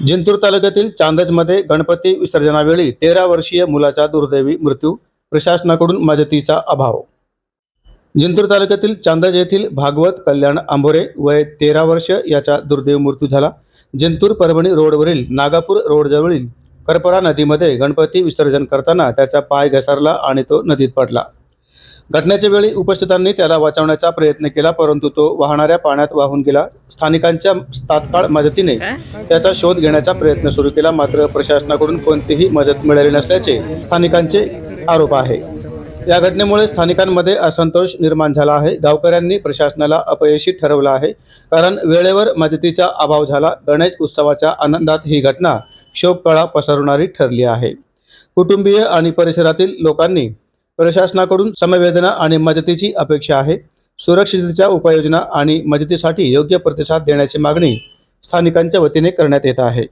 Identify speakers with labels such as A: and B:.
A: जिंतूर तालुक्यातील चांदजमध्ये गणपती विसर्जनावेळी तेरा वर्षीय मुलाचा दुर्दैवी मृत्यू प्रशासनाकडून मदतीचा अभाव. जिंतूर तालुक्यातील चांदज येथील भागवत कल्याण आंभोरे वय तेरा वर्ष याचा दुर्दैवी मृत्यू झाला. जिंतूर परभणी रोडवरील नागापूर रोडजवळील करपरा नदीमध्ये गणपती विसर्जन करताना त्याचा पाय घसरला आणि तो नदीत पडला. घटनेच्या वेळी उपस्थितांनी त्याला वाचवण्याचा प्रयत्न केला परंतु तो वाहणाऱ्या पाण्यात वाहून गेला. स्थानिकांच्या तात्काळ मदतीने त्याचा शोध घेण्याचा प्रयत्न सुरू केला मात्र प्रशासनाकडून कोणतीही मदत मिळाली नसल्याचे स्थानिकांचे आरोप आहे. या घटनेमुळे स्थानिकांमध्ये असंतोष निर्माण झाला आहे. गावकऱ्यांनी प्रशासनाला अपयशी ठरवलं आहे कारण वेळेवर मदतीचा अभाव झाला. गणेश उत्सवाच्या आनंदात ही घटना शोककळा पसरवणारी ठरली आहे. कुटुंबीय आणि परिसरातील लोकांनी प्रशासनाकडून समवेदना आणि मदतीची अपेक्षा आहे. सुरक्षिततेच्या उपाययोजना आणि मदतीसाठी योग्य प्रतिसाद देण्याची मागणी स्थानिकांच्या वतीने करण्यात येत आहे.